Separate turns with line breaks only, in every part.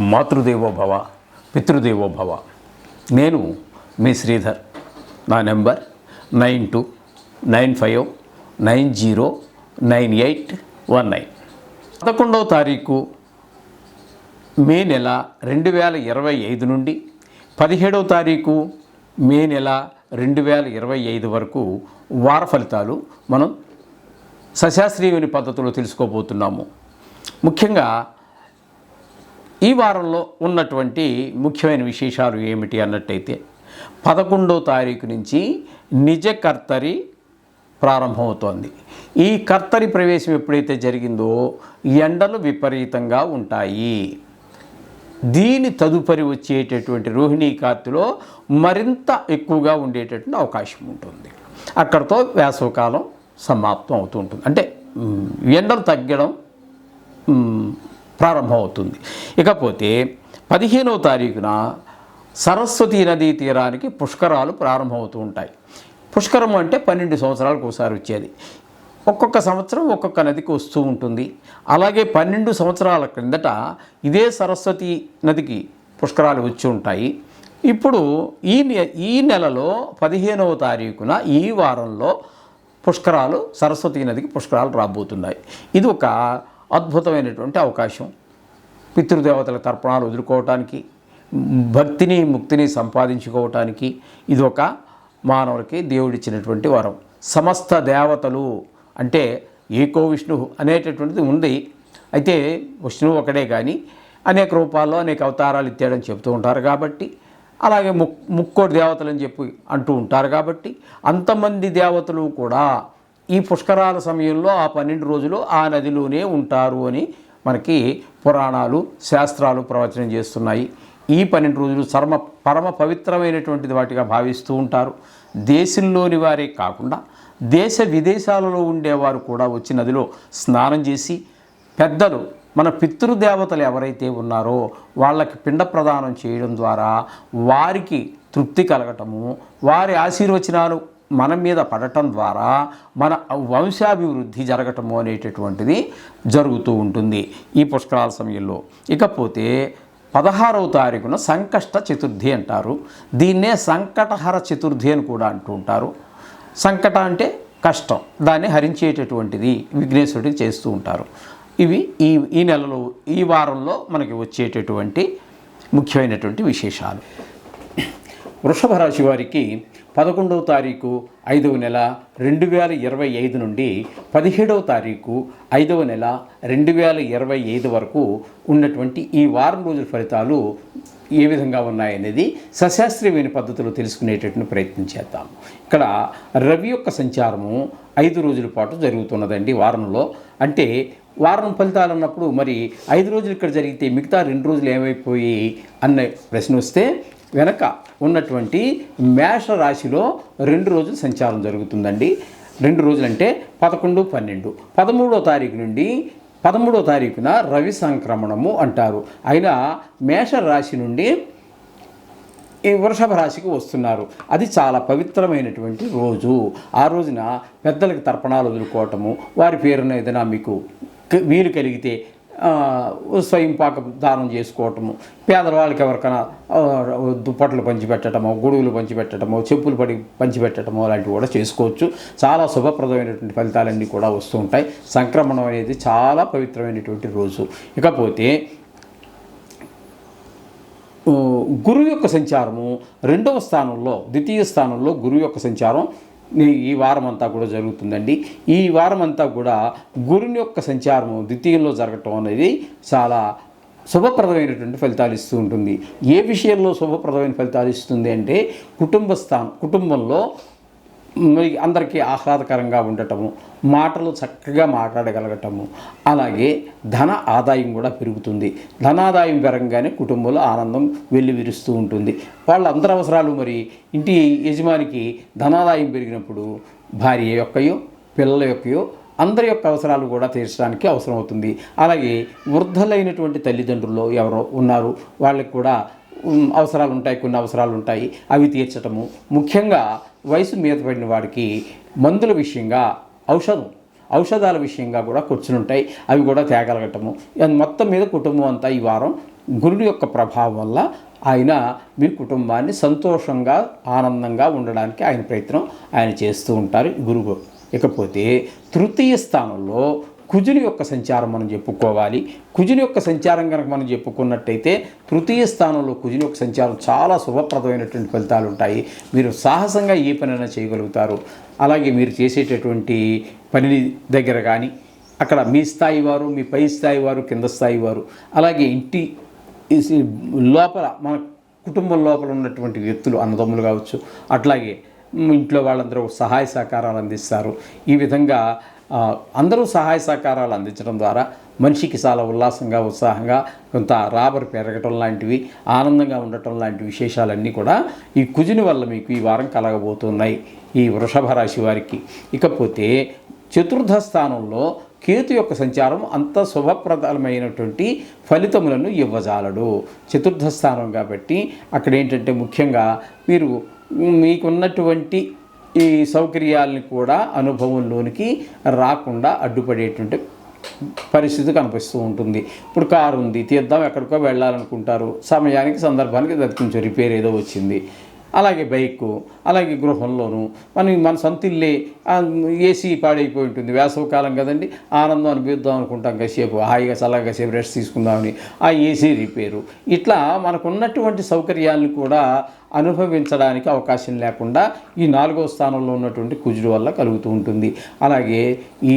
మాతృదేవోభవ పితృదేవోభవ నేను మీ శ్రీధర్. నా number nine two nine five nine zero nine eight one nine. పదకొండవ తారీఖు మే నెల రెండు వేల ఇరవై ఐదు నుండి పదిహేడవ తారీఖు మే నెల రెండు వేల ఇరవై ఐదు వరకు వార ఫలితాలు మనం సశాస్త్రీయుని పద్ధతిలో తెలుసుకోబోతున్నాము. ముఖ్యంగా ఈ వారంలో ఉన్నటువంటి ముఖ్యమైన విశేషాలు ఏమిటి అన్నట్టయితే పదకొండో తారీఖు నుంచి నిజ కర్తరి ప్రారంభమవుతోంది. ఈ కర్తరి ప్రవేశం ఎప్పుడైతే జరిగిందో ఎండలు విపరీతంగా ఉంటాయి. దీని తదుపరి వచ్చేటటువంటి రోహిణీ కార్తిలో మరింత ఎక్కువగా ఉండేటటువంటి అవకాశం ఉంటుంది. అక్కడితో వేసవకాలం సమాప్తం అవుతూ ఉంటుంది. అంటే ఎండలు తగ్గడం ప్రారంభమవుతుంది. ఇకపోతే పదిహేనవ తారీఖున సరస్వతి నదీ తీరానికి పుష్కరాలు ప్రారంభమవుతూ ఉంటాయి. పుష్కరం అంటే పన్నెండు సంవత్సరాలకు ఒకసారి వచ్చేది. ఒక్కొక్క సంవత్సరం ఒక్కొక్క నదికి వస్తూ ఉంటుంది. అలాగే పన్నెండు సంవత్సరాల క్రిందట ఇదే సరస్వతి నదికి పుష్కరాలు వచ్చి ఉంటాయి. ఇప్పుడు ఈ నె ఈ నెలలో పదిహేనవ తారీఖున ఈ వారంలో పుష్కరాలు సరస్వతి నదికి పుష్కరాలు రాబోతున్నాయి. ఇది ఒక అద్భుతమైనటువంటి అవకాశం. పితృదేవతల తర్పణాలు వదులుకోవటానికి భక్తిని ముక్తిని సంపాదించుకోవటానికి ఇది ఒక మానవుడికి దేవుడిచ్చినటువంటి వరం. సమస్త దేవతలు అంటే ఏకో విష్ణు అనేటటువంటిది ఉంది. అయితే విష్ణువు ఒకడే కానీ అనేక రూపాల్లో అనేక అవతారాలు ఇచ్చాడని చెబుతూ ఉంటారు కాబట్టి అలాగే ముక్ ముక్కోటి దేవతలు అని చెప్పి అంటూ ఉంటారు కాబట్టి అంతమంది దేవతలు కూడా ఈ పుష్కరాల సమయంలో ఆ పన్నెండు రోజులు ఆ నదిలోనే ఉంటారు అని మనకి పురాణాలు శాస్త్రాలు ప్రవచనం చేస్తున్నాయి. ఈ పన్నెండు రోజులు చర్మ పరమ పవిత్రమైనటువంటిది వాటిగా భావిస్తూ ఉంటారు. దేశంలోని వారే కాకుండా దేశ విదేశాలలో ఉండేవారు కూడా వచ్చి నదిలో స్నానం చేసి పెద్దలు మన పితృదేవతలు ఎవరైతే ఉన్నారో వాళ్ళకి పిండ ప్రదానం చేయడం ద్వారా వారికి తృప్తి కలగటము వారి ఆశీర్వచనాలు మన మీద పడటం ద్వారా మన వంశాభివృద్ధి జరగటము అనేటటువంటిది జరుగుతూ ఉంటుంది ఈ పుష్కరాల సమయంలో. ఇకపోతే పదహారవ తారీఖున సంకష్ట చతుర్థి అంటారు. దీన్నే సంకటహర చతుర్థి అని కూడా అంటూ ఉంటారు. సంకట అంటే కష్టం. దాన్ని హరించేటటువంటిది విఘ్నేశ్వరుడికి చేస్తూ ఉంటారు. ఇవి ఈ ఈ నెలలో ఈ వారంలో మనకి వచ్చేటటువంటి ముఖ్యమైనటువంటి విశేషాలు. వృషభ రాశి వారికి పదకొండవ తారీఖు ఐదవ నెల రెండు వేల ఇరవై ఐదు నుండి పదిహేడవ తారీఖు ఐదవ నెల రెండు వేల ఇరవై ఐదు వరకు ఉన్నటువంటి ఈ వారం రోజుల ఫలితాలు ఏ విధంగా ఉన్నాయనేది సశాస్త్రీయమైన పద్ధతిలో తెలుసుకునేటటువంటి ప్రయత్నం చేద్దాం. ఇక్కడ రవి యొక్క సంచారము ఐదు రోజుల పాటు జరుగుతున్నదండి వారంలో. అంటే వారం ఫలితాలు అన్నప్పుడు మరి ఐదు రోజులు ఇక్కడ జరిగితే మిగతా రెండు రోజులు ఏమైపోయి అన్న ప్రశ్న వస్తే వెనక ఉన్నటువంటి మేష రాశిలో రెండు రోజులు సంచారం జరుగుతుందండి. రెండు రోజులంటే పదకొండు పన్నెండు. పదమూడో తారీఖు నుండి పదమూడో తారీఖున రవి సంక్రమణము అంటారు. అయినా మేష రాశి నుండి ఈ వృషభ రాశికి వస్తున్నారు. అది చాలా పవిత్రమైనటువంటి రోజు. ఆ రోజున పెద్దలకు తర్పణాలు వదులుకోవటము వారి పేరున ఏదైనా మీకు వీలు కలిగితే స్వయం పాకం దానం చేసుకోవటము. పేదవాళ్ళకి ఎవరికైనా దుప్పట్లు పంచిపెట్టడమో గొడుగులు పంచిపెట్టడమో చెప్పులు పడి పంచిపెట్టడమో అలాంటివి కూడా చేసుకోవచ్చు. చాలా శుభప్రదమైనటువంటి ఫలితాలన్నీ కూడా వస్తూ ఉంటాయి. సంక్రమణం అనేది చాలా పవిత్రమైనటువంటి రోజు. ఇకపోతే గురువు యొక్క సంచారము రెండవ స్థానంలో ద్వితీయ స్థానంలో గురువు యొక్క సంచారం ఈ- వారం అంతా కూడా జరుగుతుందండి. ఈ వారం అంతా కూడా గురుని యొక్క సంచారము ద్వితీయంలో జరగటం అనేది చాలా శుభప్రదమైనటువంటి ఫలితాలు ఇస్తూ ఉంటుంది. ఏ విషయంలో శుభప్రదమైన ఫలితాలు ఇస్తుంది అంటే కుటుంబ స్థానం కుటుంబంలో అందరికీ ఆహ్లాదకరంగా ఉండటము మాటలు చక్కగా మాట్లాడగలగటము. అలాగే ధన ఆదాయం కూడా పెరుగుతుంది. ధనాదాయం పెరగగానే కుటుంబంలో ఆనందం వెళ్ళి విరుస్తూ ఉంటుంది. వాళ్ళ అందరి అవసరాలు మరి ఇంటి యజమానికి ధనాదాయం పెరిగినప్పుడు భార్య యొక్కయో పిల్లల యొక్కయో అందరి యొక్క అవసరాలు కూడా తీర్చడానికి అవసరం అవుతుంది అలాగే వృద్ధులైనటువంటి తల్లిదండ్రులు ఎవరో ఉన్నారు వాళ్ళకి కూడా అవసరాలు ఉంటాయి కొన్ని అవసరాలు ఉంటాయి. అవి తీర్చటము. ముఖ్యంగా వయసు మీద పడిన వాడికి మందుల విషయంగా ఔషధం ఔషధాల విషయంగా కూడా కూర్చుని ఉంటాయి. అవి కూడా తేగలగటము. మొత్తం మీద కుటుంబం అంతా ఈ వారం గురుడు యొక్క ప్రభావం వల్ల ఆయన మీ కుటుంబాన్ని సంతోషంగా ఆనందంగా ఉండడానికి ఆయన ప్రయత్నం ఆయన చేస్తూ ఉంటారు. గురువు. ఇకపోతే తృతీయ స్థానంలో కుజుని యొక్క సంచారం మనం చెప్పుకోవాలి. కుజుని యొక్క సంచారం కనుక మనం చెప్పుకున్నట్టయితే తృతీయ స్థానంలో కుజుని యొక్క సంచారం చాలా శుభప్రదమైనటువంటి ఫలితాలు ఉంటాయి. మీరు సాహసంగా ఏ పనైనా చేయగలుగుతారు. అలాగే మీరు చేసేటటువంటి పని దగ్గర కానీ అక్కడ మీ స్థాయి వారు మీ పై స్థాయి వారు కింద స్థాయి వారు అలాగే ఇంటి లోపల మన కుటుంబం లోపల ఉన్నటువంటి వ్యక్తులు అన్నదమ్ములు కావచ్చు అట్లాగే ఇంట్లో వాళ్ళందరూ సహాయ సహకారాలు అందిస్తారు. ఈ విధంగా అందరూ సహాయ సహకారాలు అందించడం ద్వారా మనిషికి చాలా ఉల్లాసంగా ఉత్సాహంగా కొంత రాబరి పెరగటం లాంటివి ఆనందంగా ఉండటం లాంటి విశేషాలన్నీ కూడా ఈ కుజుని వల్ల మీకు ఈ వారం కలగబోతున్నాయి. ఈ వృషభ రాశి వారికి. ఇకపోతే చతుర్థ స్థానంలో కేతు యొక్క సంచారం అంత శుభప్రదమైనటువంటి ఫలితములను ఇవ్వజాలడు. చతుర్థ స్థానం కాబట్టి అక్కడ ఏంటంటే ముఖ్యంగా మీరు మీకున్నటువంటి ఈ సౌకర్యాలని కూడా అనుభవంలోనికి రాకుండా అడ్డుపడేటువంటి పరిస్థితి కనిపిస్తూ ఉంటుంది. ఇప్పుడు కారు ఉంది తీద్దాం ఎక్కడికో వెళ్ళాలనుకుంటారు. సమయానికి సందర్భానికి దక్కించు రిపేర్ ఏదో వచ్చింది. అలాగే బైక్ అలాగే గృహంలోనూ. మనం మన సొంతిల్లే ఏసీ పాడైపోయి ఉంటుంది. వేసవకాలం కదండి. ఆనందం అనిపిద్దాం అనుకుంటాం కాసేపు. హాయిగా చల్లగా కాసేపు రెస్ట్ తీసుకుందామని ఆ ఏసీ రిపేరు. ఇట్లా మనకున్నటువంటి సౌకర్యాలను కూడా అనుభవించడానికి అవకాశం లేకుండా ఈ నాలుగవ స్థానంలో ఉన్నటువంటి కుజుడు వల్ల కలుగుతూ ఉంటుంది. అలాగే ఈ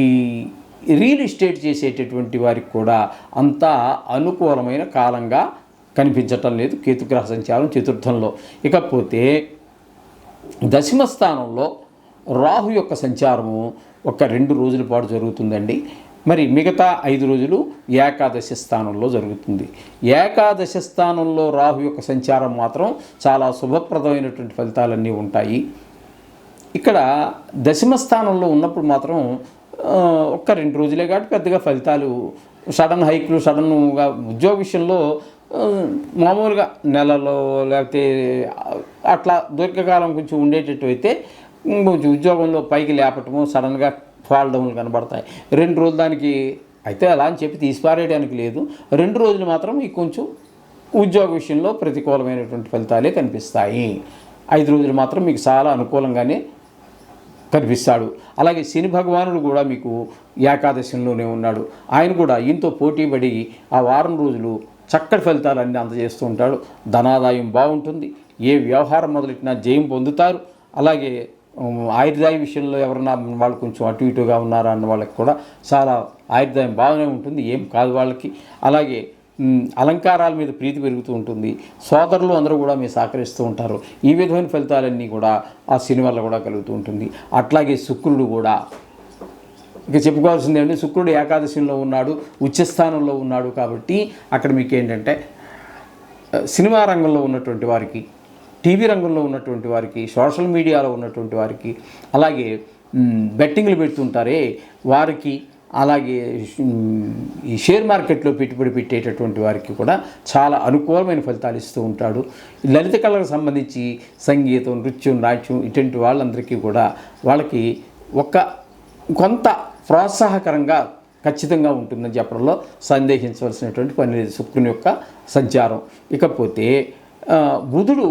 రియల్ ఎస్టేట్ చేసేటటువంటి వారికి కూడా అంతా అనుకూలమైన కాలంగా కనిపించటం లేదు. కేతుగ్రహ సంచారం చతుర్థంలో. ఇకపోతే దశమ స్థానంలో రాహు యొక్క సంచారము ఒక రెండు రోజుల పాటు జరుగుతుందండి. మరి మిగతా ఐదు రోజులు ఏకాదశి స్థానంలో జరుగుతుంది. ఏకాదశి స్థానంలో రాహు యొక్క సంచారం మాత్రం చాలా శుభప్రదమైనటువంటి ఫలితాలన్నీ ఉంటాయి. ఇక్కడ దశమ స్థానంలో ఉన్నప్పుడు మాత్రం ఒక్క రెండు రోజులే కాబట్టి పెద్దగా ఫలితాలు సడన్ హైక్లు సడన్గా ఉద్యోగ విషయంలో మామూలుగా నెలలో లేకపోతే అట్లా దీర్ఘకాలం కొంచెం ఉండేటట్టు అయితే కొంచెం ఉద్యోగంలో పైకి లేపటము సడన్గా ఫాల్ డౌన్లు కనబడతాయి. రెండు రోజులు దానికి అయితే అలా అని చెప్పి తీసిపారేయడానికి లేదు. రెండు రోజులు మాత్రం మీకు కొంచెం ఉద్యోగ విషయంలో ప్రతికూలమైనటువంటి ఫలితాలే కనిపిస్తాయి. ఐదు రోజులు మాత్రం మీకు చాలా అనుకూలంగానే కనిపిస్తాడు. అలాగే శని భగవానుడు కూడా మీకు ఏకాదశంలోనే ఉన్నాడు. ఆయన కూడా ఈయనతో పోటీపడి ఆ వారం రోజులు చక్కటి ఫలితాలన్నీ అందజేస్తూ ఉంటాడు. ధనాదాయం బాగుంటుంది. ఏ వ్యవహారం మొదలెట్టినా జయం పొందుతారు. అలాగే ఆయుర్దాయ విషయంలో ఎవరన్నా వాళ్ళు కొంచెం అటు ఇటుగా ఉన్నారా అన్న వాళ్ళకి కూడా చాలా ఆయుర్దాయం బాగానే ఉంటుంది. ఏం కాదు వాళ్ళకి. అలాగే అలంకారాల మీద ప్రీతి పెరుగుతూ ఉంటుంది. సోదరులు అందరూ కూడా మీరు సహకరిస్తూ ఉంటారు. ఈ విధమైన ఫలితాలన్నీ కూడా ఆ శని వల్ల కూడా కలుగుతూ ఉంటుంది. అట్లాగే శుక్రుడు కూడా ఇక చెప్పుకోవాల్సింది ఏంటంటే శుక్రుడు ఏకాదశిలో ఉన్నాడు ఉచ్చస్థానంలో ఉన్నాడు కాబట్టి అక్కడ మీకు ఏంటంటే సినిమా రంగంలో ఉన్నటువంటి వారికి టీవీ రంగంలో ఉన్నటువంటి వారికి సోషల్ మీడియాలో ఉన్నటువంటి వారికి అలాగే బెట్టింగ్లు పెడుతుంటారే వారికి అలాగే ఈ షేర్ మార్కెట్లో పెట్టుబడి పెట్టేటటువంటి వారికి కూడా చాలా అనుకూలమైన ఫలితాలు ఇస్తూ ఉంటాడు. లలిత కళలకు సంబంధించి సంగీతం నృత్యం నాట్యం ఇటువంటి వాళ్ళందరికీ కూడా వాళ్ళకి ఒక కొంత ప్రోత్సాహకరంగా ఖచ్చితంగా ఉంటుందని చెప్పడంలో సందేహించవలసినటువంటి పని లేదు శుక్రుని యొక్క సంచారం. ఇకపోతే బుధుడు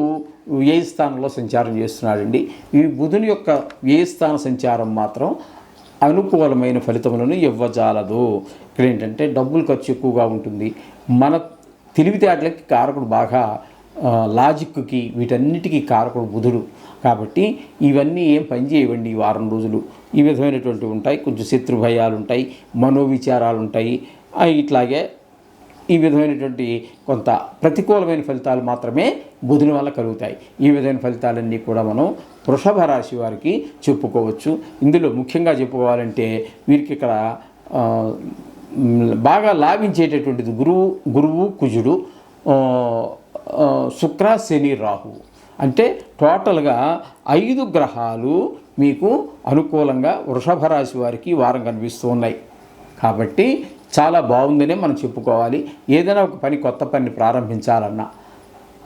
ఏ స్థానంలో సంచారం చేస్తున్నాడండి? ఈ బుధుని యొక్క ఏ స్థాన సంచారం మాత్రం అనుకూలమైన ఫలితములను ఇవ్వజాలదు. ఇక్కడ ఏంటంటే డబ్బులు ఖర్చు ఎక్కువగా ఉంటుంది. మన తెలివితేటలకి కారకుడు బాగా లాజిక్కి వీటన్నిటికీ కారకుడు బుధుడు. కాబట్టి ఇవన్నీ ఏం పని చేయవండి ఈ వారం రోజులు. ఈ విధమైనటువంటి ఉంటాయి కొంచెం శత్రు భయాలు ఉంటాయి మనోవిచారాలు ఉంటాయి ఇట్లాగే ఈ విధమైనటువంటి కొంత ప్రతికూలమైన ఫలితాలు మాత్రమే బుధుని వల్ల కలుగుతాయి. ఈ విధమైన ఫలితాలన్నీ కూడా మనం వృషభ రాశి వారికి చెప్పుకోవచ్చు. ఇందులో ముఖ్యంగా చెప్పుకోవాలంటే వీరికి ఇక్కడ బాగా లాభించేటటువంటిది గురువు గురువు కుజుడు శుక్ర శని రాహు. అంటే టోటల్గా ఐదు గ్రహాలు మీకు అనుకూలంగా వృషభ రాశి వారికి వారం కనిపిస్తూ ఉన్నాయి. కాబట్టి చాలా బాగుందనే మనం చెప్పుకోవాలి. ఏదైనా ఒక పని కొత్త పని ప్రారంభించాలన్నా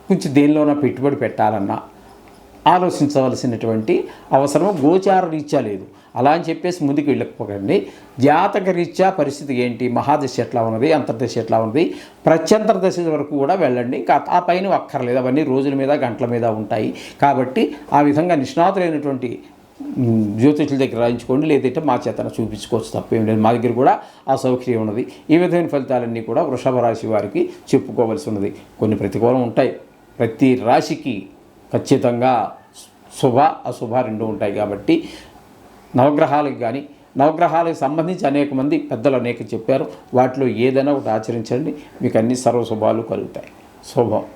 కొంచెం దేనిలోనో పెట్టుబడి పెట్టాలన్నా ఆలోచించవలసినటువంటి అవసరం గోచార రీత్యా లేదు. అలా అని చెప్పేసి ముందుకు వెళ్ళకపోకండి. జాతక రీత్యా పరిస్థితి ఏంటి? మహాదశ ఎట్లా ఉన్నది? అంతర్దశ ఎట్లా ఉన్నది? ప్రత్యంతర దశ వరకు కూడా వెళ్ళండి. ఇంకా ఆ పైన అక్కర్లేదు. అవన్నీ రోజుల మీద గంటల మీద ఉంటాయి. కాబట్టి ఆ విధంగా నిష్ణాతులైనటువంటి జ్యోతిషుల దగ్గర రాయించుకోండి. లేదంటే మా చేతన చూపించుకోవచ్చు తప్పేం లేదు. మా దగ్గర కూడా ఆ సౌకర్యం ఉన్నది. ఈ విధమైన ఫలితాలన్నీ కూడా వృషభ రాశి వారికి చెప్పుకోవాల్సి ఉన్నది. కొన్ని ప్రతికూలం ఉంటాయి. ప్రతి రాశికి ఖచ్చితంగా శుభ అశుభ రెండు ఉంటాయి కాబట్టి నవగ్రహాలకు కానీ నవగ్రహాలకు సంబంధించి అనేక మంది పెద్దలు అనేక చెప్పారు. వాటిలో ఏదైనా ఒకటి ఆచరించండి. మీకు అన్ని సర్వశుభాలు కలుగుతాయి. శుభం.